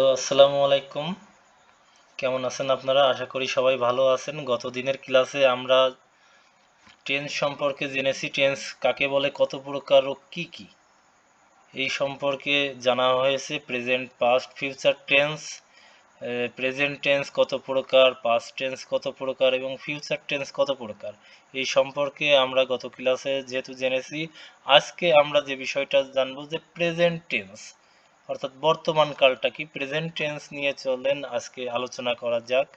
Hello, আসসালামু আলাইকুম। কেমন আছেন আপনারা? আশা করি সবাই ভালো আছেন। গত দিনের ক্লাসে আমরা টেন্স সম্পর্কে জেনেছি। টেন্স কাকে বলে, কত প্রকার ও কি কি? এই সম্পর্কে জানা হয়েছে। Present, past, future tense present tense কত প্রকার, পাস্ট টেন্স কত প্রকার এবং ফিউচার টেন্স কত প্রকার? এই সম্পর্কে আমরা গত ক্লাসে যেহেতু জেনেছি, আজকে আমরা যে বিষয়টা জানব যে প্রেজেন্ট টেন্স অর্থাৎ বর্তমান কালটা কি? প্রেজেন্ট টেন্স নিয়ে চলেন, আজকে আলোচনা করা যাক।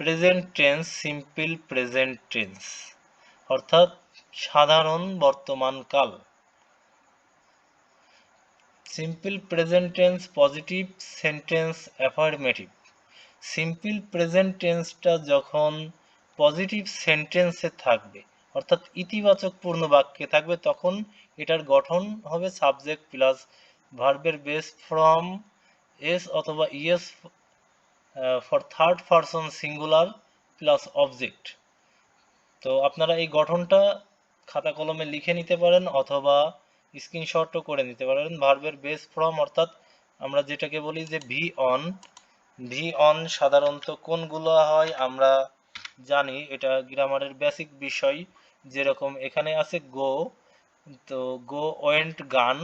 Present tense simple present tense অর্থাৎ সাধারণ বর্তমান কাল। Simple present tense positive sentence affirmative simple present টেন্সটা যখন পজিটিভ সেন্টেন্সে থাকবে, অর্থাৎ ইতিবাচক পূর্ণ বাক্যে থাকবে, তখন এটার গঠন হবে সাবজেক্ট প্লাস ভার্বের বেস ফ্রম এস অথবা ES for third person singular plus object তো আপনারা এই গঠনটা খাতা কলমে লিখে নিতে পারেন অথবা স্ক্রিনশটও করে নিতে পারেন। ভার্বের বেস ফ্রম অর্থাৎ আমরা যেটাকে বলি যে ভি অন ভি অন সাধারণত কোনগুলো হয় আমরা জানি, এটা গ্রামারের বেসিক বিষয়। যেরকম এখানে আছে গো তো গো ওয়েন্ট গান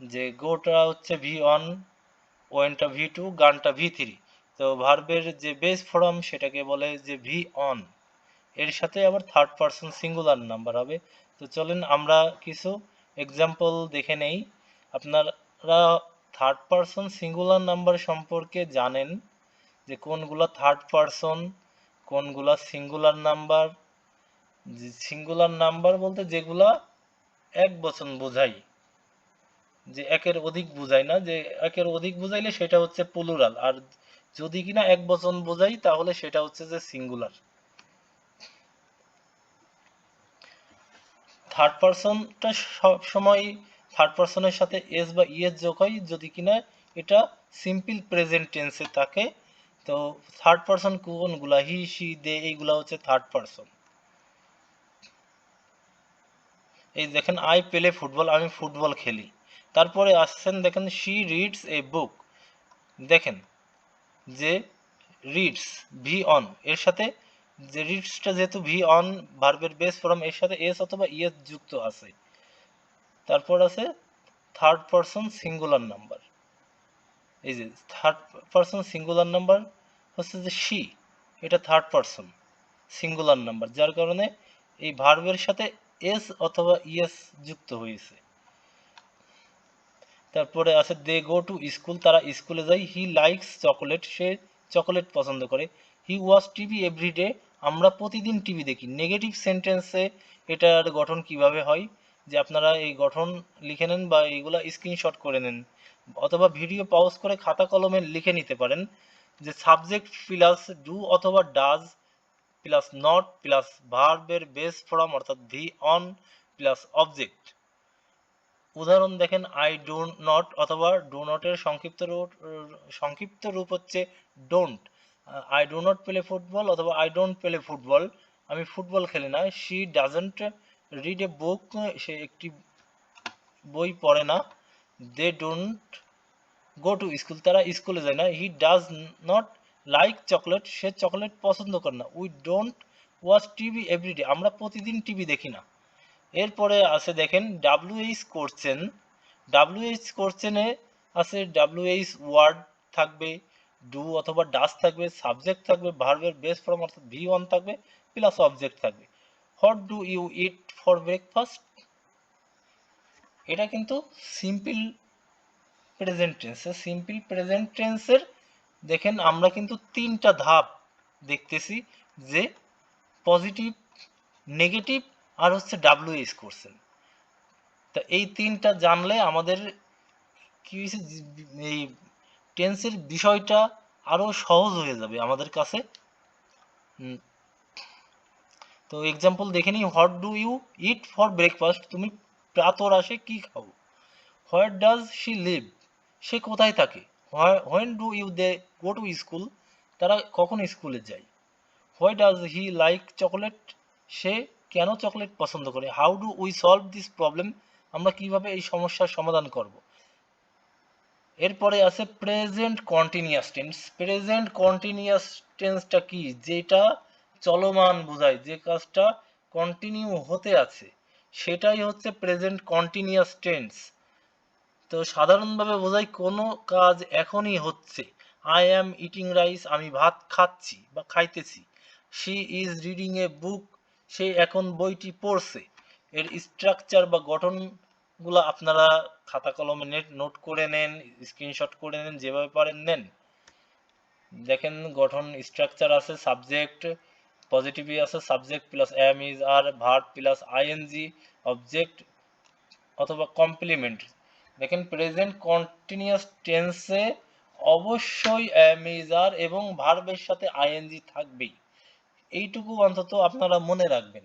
যে গোটা হচ্ছে ভি ওয়ান ওয়েনটা ভি টু গানটা ভি থ্রি তো ভার্বের যে বেস ফর্ম সেটাকে বলে যে ভি অন এর সাথে আবার থার্ড পারসন সিঙ্গুলার নাম্বার হবে। তো চলেন আমরা কিছু এক্সাম্পল দেখে নেই। আপনারা থার্ড পারসন সিঙ্গুলার নাম্বার সম্পর্কে জানেন যে কোনগুলা থার্ড পারসন কোনগুলা সিঙ্গুলার নাম্বার সিঙ্গুলার নাম্বার বলতে যেগুলা এক বচন বোঝায়। যে একের অধিক বুঝায় না, যে একের অধিক বুঝাইলে সেটা হচ্ছে প্লুরাল আর যদি কিনা এক বচন বোঝাই, তাহলে সেটা হচ্ছে যে সিঙ্গুলার থার্ড পারসনটা সব সময় থার্ড পারসনের সাথে এস বা ইএস যোগ হয়, যদি কিনা এটা সিম্পল প্রেজেন্ট টেন্সে থাকে, তো থার্ড পারসন কোনগুলা হি সি দে এইগুলা হচ্ছে থার্ড পারসন এই দেখেন আই পেলে ফুটবল আমি ফুটবল খেলি। তারপরে আসছেন দেখেন শি রিডস এ বুক দেখেন, যে রিডস ভি অন এর সাথে যে রিডসটা যেহেতু ভি অন ভার্বের বেস ফর্ম এর সাথে এস অথবা ইএস যুক্ত আছে। তারপর আছে থার্ড পারসন সিঙ্গুলার নাম্বার এই যে থার্ড পারসন সিঙ্গুলার নাম্বার হচ্ছে যে শি এটা থার্ড পারসন সিঙ্গুলার নাম্বার যার কারণে এই ভার্বের সাথে এস অথবা ইএস যুক্ত হয়েছে। তারপরে আছে দে গো টু স্কুল তারা স্কুলে যায়। হি লাইকস চকোলেট সে চকোলেট পছন্দ করে। হি ওয়াচ টিভি এভরিডে আমরা প্রতিদিন টিভি দেখি। নেগেটিভ সেন্টেন্সে এটার গঠন কীভাবে হয়? যে আপনারা এই গঠন লিখে নেন বা এইগুলা স্ক্রিনশট করে নেন। অথবা ভিডিও পজ করে খাতা কলমে লিখে নিতে পারেন। যে সাবজেক্ট প্লাস ডু অথবা ডাজ প্লাস নট প্লাস ভার্বের বেস ফর্ম অর্থাৎ ভি অন প্লাস অবজেক্ট উদাহরণ দেখেন আই ডো নট অথবা ডো নটের সংক্ষিপ্ত রূপ সংক্ষিপ্ত রূপ হচ্ছে don't I do not play football অথবা আই ডোন্ট প্লে ফুটবল আমি ফুটবল খেলি না। She doesn't read a book সে একটি বই পড়ে না। They don't go to school তারা স্কুলে যায় না। He does not like chocolate say chocolate পছন্দ করে না। We don't watch TV everyday আমরা প্রতিদিন টিভি দেখি না। এরপরে আছে দেখেন ডাব্লিউএইচ করছেন ডাব্লিউএইচ করছেনে আছে ডাব্লিউএইচ ওয়ার্ড থাকবে ডু অথবা ডাস থাকবে, সাবজেক্ট থাকবে, ভার্বের বেস ফর্ম অর্থাৎ ভি ওয়ান থাকবে প্লাস অবজেক্ট থাকবে। What do you eat for breakfast এটা কিন্তু সিম্পল প্রেজেন্ট টেন্সের সিম্পল প্রেজেন্ট টেন্সের দেখেন আমরা কিন্তু তিনটা ধাপ দেখতেছি যে পজিটিভ নেগেটিভ আর হচ্ছে ডাব্লিউ ডাব্লিউএস করছেন। তা এই তিনটা জানলে আমাদের কি হয়েছে? এই টেন্সের বিষয়টা আরও সহজ হয়ে যাবে আমাদের কাছে। তো এক্সাম্পল দেখে নিই what do you eat for breakfast তুমি প্রাতরাশে কি খাও? হোয়াট ডাজ শি লিভ সে কোথায় থাকে? When do you they go to school তারা কখন স্কুলে যায়? Why does he like chocolate সে কেন চকলেট পছন্দ করে? How do we solve this problem আমরা কীভাবে এই সমস্যার সমাধান করব? এরপরে আছে present continuous tense present continuous টেন্সটা কি? যেটা চলমান বোঝায়, যে কাজটা কন্টিনিউ হতে আছে, সেটাই হচ্ছে প্রেজেন্ট কন্টিনিউয়াস টেন্স তো সাধারণভাবে বোঝায়, কোনো কাজ এখনই হচ্ছে। আই অ্যাম ইটিং রাইস আমি ভাত খাচ্ছি বা খাইতেছি। She is reading a book সে এখন বইটি পড়ছে। এর স্ট্রাকচার বা গঠনগুলো আপনারা খাতা কলমে নেট নোট করে নেন স্ক্রিনশট করে নেন, যেভাবে পারেন নেন। দেখেন গঠন স্ট্রাকচার আছে সাবজেক্ট পজিটিভই আছে subject plus am is are verb plus ING object অথবা কমপ্লিমেন্ট দেখেন প্রেজেন্ট কন্টিনিউয়াস টেন্সে অবশ্যই এম ইজ আর এবং ভার্বের সাথে আইএনজি থাকবেই। এইটুকু অন্তত আপনারা মনে রাখবেন।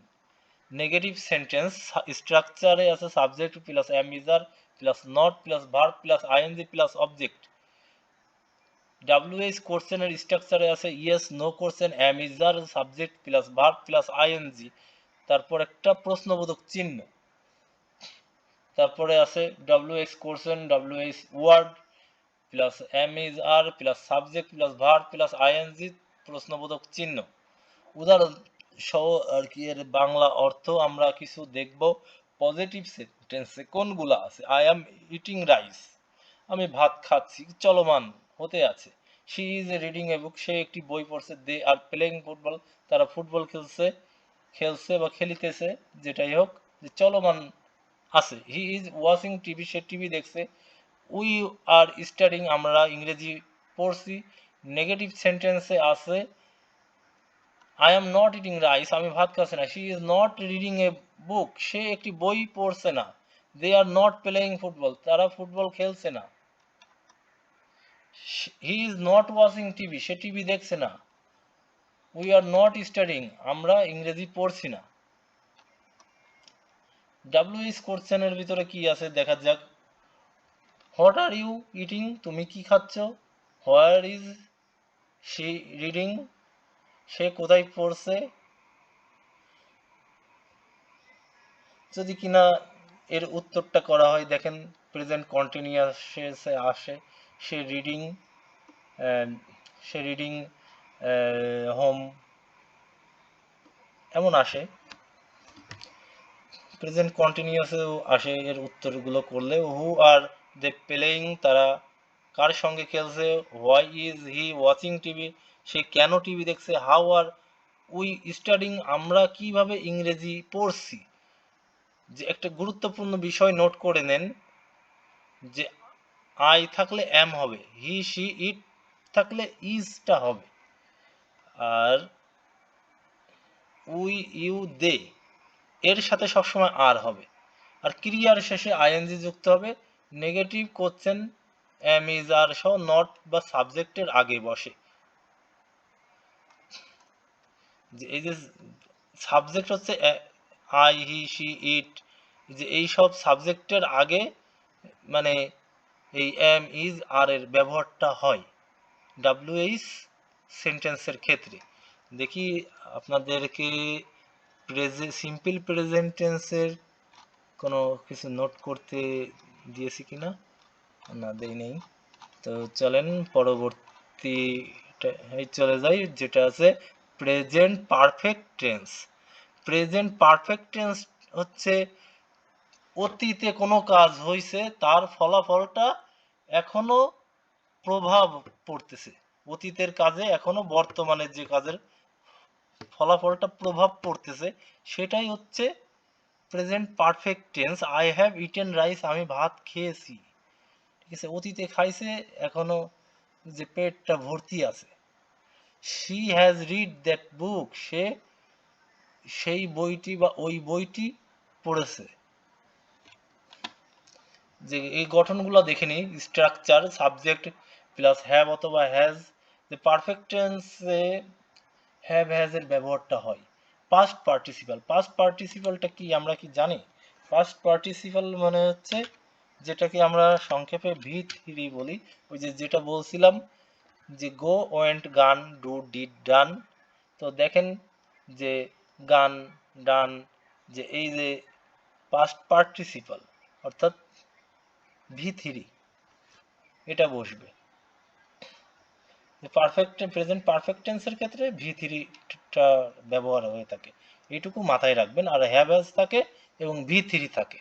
নেগেটিভ সেন্টেন্স স্ট্রাকচারে আছে subject plus are plus not plus verb plus ING plus object WH কোশ্চেনের স্ট্রাকচারে আছে yes no is are subject plus verb plus ING তারপর একটা প্রশ্নবোধক চিহ্ন। তারপরে আছে WH question WH word plus am is are plus subject plus verb plus ING প্রশ্নবোধক চিহ্ন। উদাহরণ সহ আর কি, এর বাংলা অর্থ আমরা কিছু দেখব। পজিটিভ সেন্টেন্সে কোনগুলা আছে? আই অ্যাম ইটিং রাইস আমি ভাত খাচ্ছি, চলমান হতে আছে। She is a reading a book সে একটি বই পড়ছে দে আর প্লেইং ফুটবল তারা ফুটবল খেলছে খেলছে বা খেলিতেছে, যেটাই হোক, যে চলমান আছে। হি ইজ ওয়াচিং টিভি সে টিভি দেখছে। উই আর স্টাডিং আমরা ইংরেজি পড়ছি। নেগেটিভ সেন্টেন্সে আছে I am not eating rice আমি ভাত খাচ্ছি না। She is not reading a book সে একটি বই পড়ছে না। They are not playing football তারা ফুটবল খেলছে না। He is not watching TV say TV দেখছে না। উই আর নট স্টাডিং আমরা ইংরেজি পড়ছি না। ডাব্লিউএস কোশ্চেনের ভিতরে কি আছে? দেখা যাক। হোয়াট আর ইউ ইটিং তুমি কি খাচ্ছ? হোয়ার ইজ শি রিডিং সে কোথায় পড়ছে? যদি কিনা এর উত্তরটা করা হয়, দেখেন প্রেজেন্ট কন্টিনিউয়াসে আসে, সে রিডিং সে রিডিং হোম এমন আসে। প্রেজেন্ট কন্টিনিউয়াসেও আসে এর উত্তরগুলো করলে হু আর দে প্লেয়িং তারা কার সঙ্গে খেলছে why is he watching TV সে কেন টিভি দেখছে? হাউ আর উই স্টাডিং আমরা কীভাবে ইংরেজি পড়ছি? যে একটা গুরুত্বপূর্ণ বিষয় নোট করে নেন যে আই থাকলে এম হবে হি সি ইট থাকলে ইজটা হবে। আর উই, ইউ, দে এর সাথে সবসময় আর হবে। আর ক্রিয়ার শেষে আইএনজি যুক্ত হবে। Negative question am is are সহ নট বা সাবজেক্টের আগে বসে যে এই যে সাবজেক্ট হচ্ছে আই হি সি ইট যে এই সব সাবজেক্টের আগে মানে এই এম ইজ আর এর ব্যবহারটা হয়। ডাব্লিউএইচ সেন্টেন্সের ক্ষেত্রে। দেখি আপনাদেরকে প্রেজে সিম্পল প্রেজেন্ট টেন্সের কোনো কিছু নোট করতে দিয়েছি কিনা না? দেই নেই। তো চলেন পরবর্তী চলে যাই, যেটা আছে present perfect tense present perfect tense হচ্ছে অতীতে কোনো কাজ হয়েছে তার ফলাফলটা এখনও প্রভাব পড়তেছে। অতীতের কাজে এখনও বর্তমানের যে কাজের ফলাফলটা প্রভাব পড়তেছে, সেটাই হচ্ছে present perfect tense I have eaten rice আমি ভাত খেয়েছি। ঠিক আছে? অতীতে খাইছে, এখনও যে পেটটা ভর্তি আছে। She has read that book সে সেই বইটি বা ওই বইটি পড়েছে। যে এই গঠনগুলো দেখে নিই। স্ট্রাকচার সাবজেক্ট প্লাস হ্যাভ অথবা হ্যাজ যে পারফেক্ট টেন্সে হ্যাভ হ্যাজ এর ব্যবহারটা হয়। পাস্ট পার্টিসিপাল পাস্ট পার্টিসিপালটা কি আমরা কি জানি? পাস্ট পার্টিসিপাল মানে হচ্ছে যেটাকে আমরা সংক্ষেপে ভি থ্রি বলি। ওই যে যেটা বলছিলাম যে go went gone do did done তো দেখেন যে গান ডান যে এই যে পাস্ট পার্টিসিপাল অর্থাৎ ভি থ্রি এটা বসবে। পারফেক্ট প্রেজেন্ট পারফেক্ট টেন্সের ক্ষেত্রে ভি থ্রিটা ব্যবহার হয়ে থাকে। এইটুকু মাথায় রাখবেন। আর হ্যাভ হ্যাজ থাকে এবং ভি থ্রি থাকে।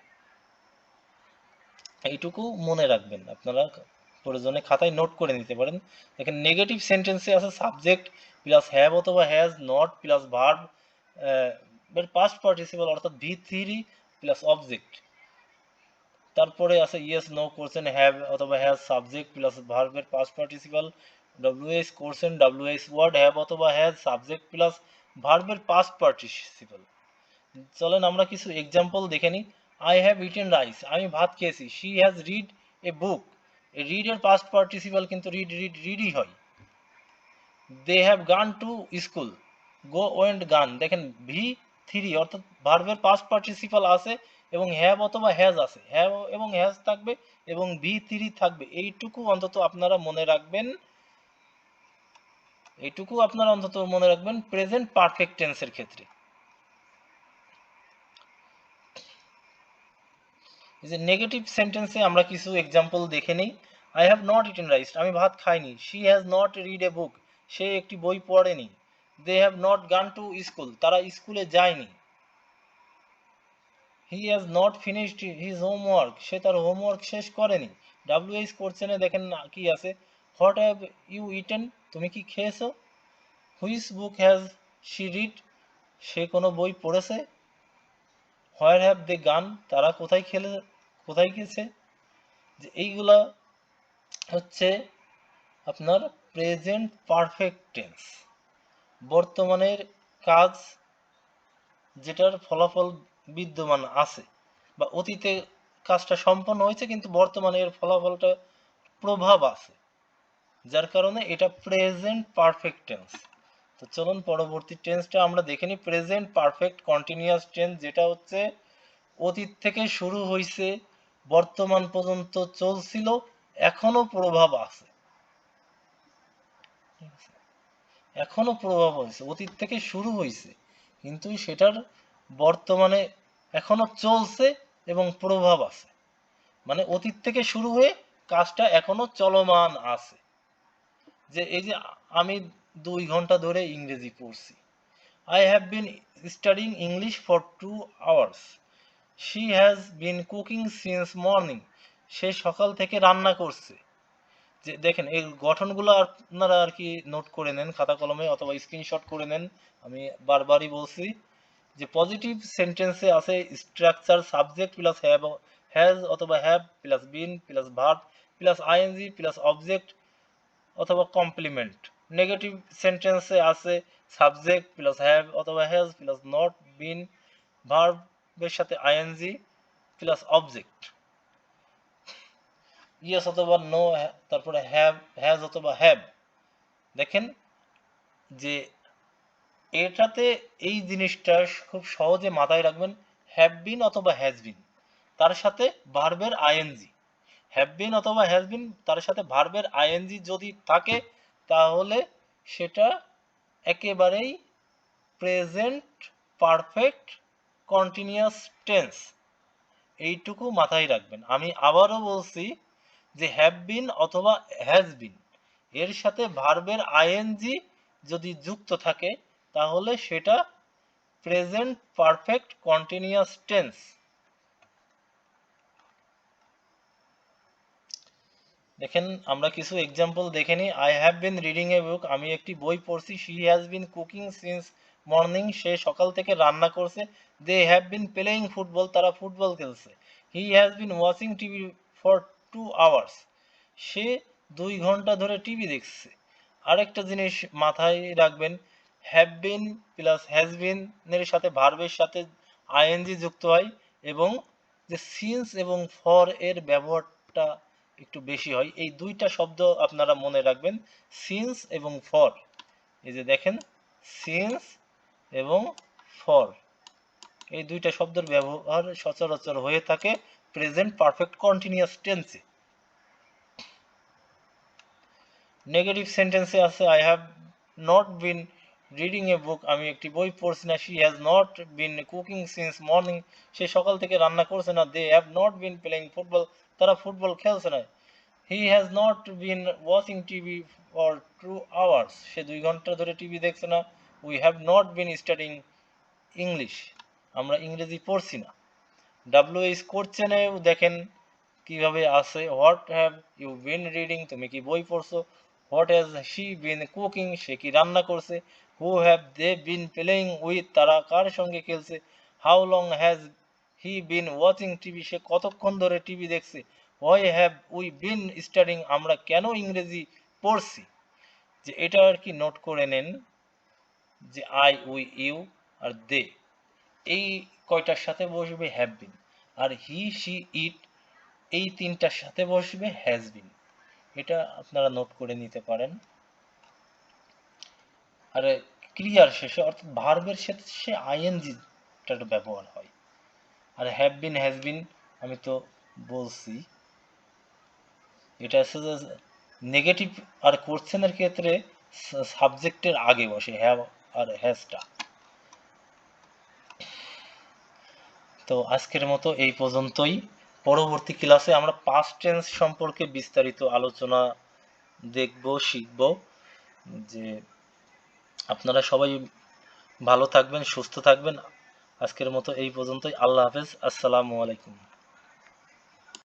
এইটুকু মনে রাখবেন আপনারা। প্রয়োজনে খাতায় নোট করে নিতে পারেন। দেখেন নেগেটিভ সেন্টেন্সে আছে সাবজেক্ট প্লাস হ্যাভ অথবা has not plus verb past participle অর্থাৎ ভি থ্রি প্লাস অবজেক্ট তারপরে আছে ইয়েস নো কোশ্চেন হ্যাভ অথবা হ্যাজ সাবজেক্ট প্লাস ভার্বের past participle WH question WH word have অথবা হ্যাজ সাবজেক্ট প্লাস ভার্বের পাস্ট পার্টিসিপাল চলেন, আমরা কিছু এক্সাম্পল দেখে নিই। আই হ্যাভ ইটেন রাইস আমি ভাত খেয়েছি she has read a book read এর পাস্ট পার্টিসিপাল কিন্তু রিড রিড রিডই হয়। They have gone to school go went gone দেখেন ভি থ্রি অর্থাৎ ভার্বের পাস্ট পার্টিসিপাল আছে এবং হ্যাভ অথবা হ্যাজ আছে। হ্যাভ এবং হ্যাজ থাকবে এবং ভি থ্রি থাকবে। এইটুকু অন্তত আপনারা মনে রাখবেন। এইটুকু আপনারা অন্তত মনে রাখবেন প্রেজেন্ট পারফেক্ট টেন্সের ক্ষেত্রে। যে নেগেটিভ সেন্টেন্সে আমরা কিছু এক্সাম্পল দেখে নিই। I have not eaten rice আমি ভাত খাইনি। She has not read a book সে একটি বই পড়েনি। They have not gone to school তারা স্কুলে যায়নি। He has not finished his homework সে তার হোমওয়ার্ক শেষ করেনি। ডাব্লিউএইচ কোশ্চেনে দেখেন না কি আছে। হোয়াট হ্যাভ ইউ ইটেন তুমি কি খেয়েছো? Which book has she read সে কোনো বই পড়েছে? হোয়ার হ্যাভ দে গান তারা কোথায় খেলে কোথায় গেছে যে এইগুলা হচ্ছে আপনার প্রেজেন্ট পারফেক্ট টেন্স বর্তমানের কাজ যেটার ফলাফল বিদ্যমান আছে বা অতীতে কাজটা সম্পন্ন হয়েছে কিন্তু বর্তমানে এর ফলাফলটা প্রভাব আছে, যার কারণে এটা প্রেজেন্ট পারফেক্ট টেন্স তো চলুন পরবর্তী টেন্সটা আমরা দেখে নিই। প্রেজেন্ট পারফেক্ট কন্টিনিউয়াস টেন্স যেটা হচ্ছে অতীত থেকে শুরু হয়েছে বর্তমান পর্যন্ত চলছিল, এখনও প্রভাব আছে। এখনও প্রভাব হয়েছে অতীত থেকে শুরু হয়েছে, কিন্তু সেটার বর্তমানে এখনও চলছে এবং প্রভাব আছে। মানে অতীত থেকে শুরু হয়ে কাজটা এখনও চলমান আছে। যে এই যে আমি দুই ঘণ্টা ধরে ইংরেজি পড়ছি। I have been studying English for two hours she has been cooking since morning সে সকাল থেকে রান্না করছে। যে, দেখেন, এই গঠনগুলো আপনারা আর কি নোট করে নেন, খাতা কলমে অথবা স্ক্রিনশট করে নেন। আমি বারবারই বলছি যে পজিটিভ সেন্টেন্সে আছে structure subject plus have has অথবা have plus been plus verb plus ING plus object অথবা কমপ্লিমেন্ট নেগেটিভ সেন্টেন্সে আছে সাবজেক্ট প্লাস হ্যাভ অথবা হ্যাজ প্লাস নট বিন ভার্বের সাথে আইএনজি প্লাস অবজেক্ট ইয়েস অথবা নো তারপরে হ্যাভ হ্যাজ অথবা হ্যাভ দেখেন যে এটাতে এই জিনিসটা খুব সহজে মাথায় রাখবেন হ্যাভ বিন অথবা হ্যাজ বিন তার সাথে ভার্বের আইএনজি হ্যাভ বিন অথবা হ্যাজ বিন তার সাথে ভার্বের আইএনজি যদি থাকে, তাহলে সেটা একেবারেই প্রেজেন্ট পারফেক্ট কন্টিনিউয়াস টেন্স এইটুকু মাথায় রাখবেন। আমি আবারও বলছি যে হ্যাভ বিন অথবা হ্যাজ বিন এর সাথে ভার্বের আইএনজি যদি যুক্ত থাকে, তাহলে সেটা প্রেজেন্ট পারফেক্ট কন্টিনিউয়াস টেন্স দেখেন, আমরা কিছু এক্সাম্পল দেখে নিই। I have been reading a book আমি একটি বই পড়ছি। She has been cooking since morning সে সকাল থেকে রান্না করছে। They have been playing football তারা ফুটবল খেলছে। He has been watching TV for two hours সে দুই ঘণ্টা ধরে টিভি দেখছে। আরেকটা জিনিস মাথায় রাখবেন have been plus has been এর সাথে ভার্বের সাথে আইএনজি যুক্ত হয় এবং যে সিন্স এবং ফর এর ব্যবহারটা একটু বেশি হয়। এই দুইটা শব্দ আপনারা মনে রাখবেন সিন্স এবং ফর এই যে দেখেন সিন্স এবং ফর এই দুইটা শব্দের ব্যবহার সচরাচর হয়ে থাকে প্রেজেন্ট পারফেক্ট কন্টিনিউয়াস টেন্সে নেগেটিভ সেন্টেন্সে আছে I have not been reading a book আমি একটি বই পড়ছি না she has not been cooking since morning সে সকাল থেকে রান্না করছে না they have not been playing football তারা ফুটবল খেলছে না। He has not been watching TV for two hours সে দুই ঘণ্টা ধরে টিভি দেখছে না। We have not been studying English আমরা ইংরেজি পড়ছি না। ডাব্লিউএইচ কোশ্চেনেও দেখেন কীভাবে আছে what have you been reading তুমি কি বই পড়ছো what has she been cooking সে কি রান্না করছে who have they been playing with তারা কার সঙ্গে খেলছে how long has he been watching TV সে কতক্ষণ ধরে টিভি দেখছে why have we been studying আমরা কেন ইংরেজি পড়ছি? যে এটা আর কি নোট করে নেন, যে আই উই ইউ আর দে এই কয়টার সাথে বসবে have been R he she it এই তিনটার সাথে বসবে হ্যাজ বিন এটা আপনারা নোট করে নিতে পারেন। আর, ক্রিয়ার শেষে, অর্থাৎ ভার্বের শেষে আইএনজিটার ব্যবহার হয়। আর হ্যাভ বিন হ্যাজ বিন আমি তো বলছি, এটা হচ্ছে যে নেগেটিভ আর কোশ্চেনের ক্ষেত্রে সাবজেক্টের আগে বসে হ্যাভ আর হ্যাজটা তো আজকের মতো এই পর্যন্তই। পরবর্তী ক্লাসে আমরা পাস্ট টেন্স সম্পর্কে বিস্তারিত আলোচনা দেখব, শিখব যে আপনারা সবাই ভালো থাকবেন, সুস্থ থাকবেন। আজকের মতো এই পর্যন্তই। আল্লাহ হাফেজ। আসসালামু আলাইকুম।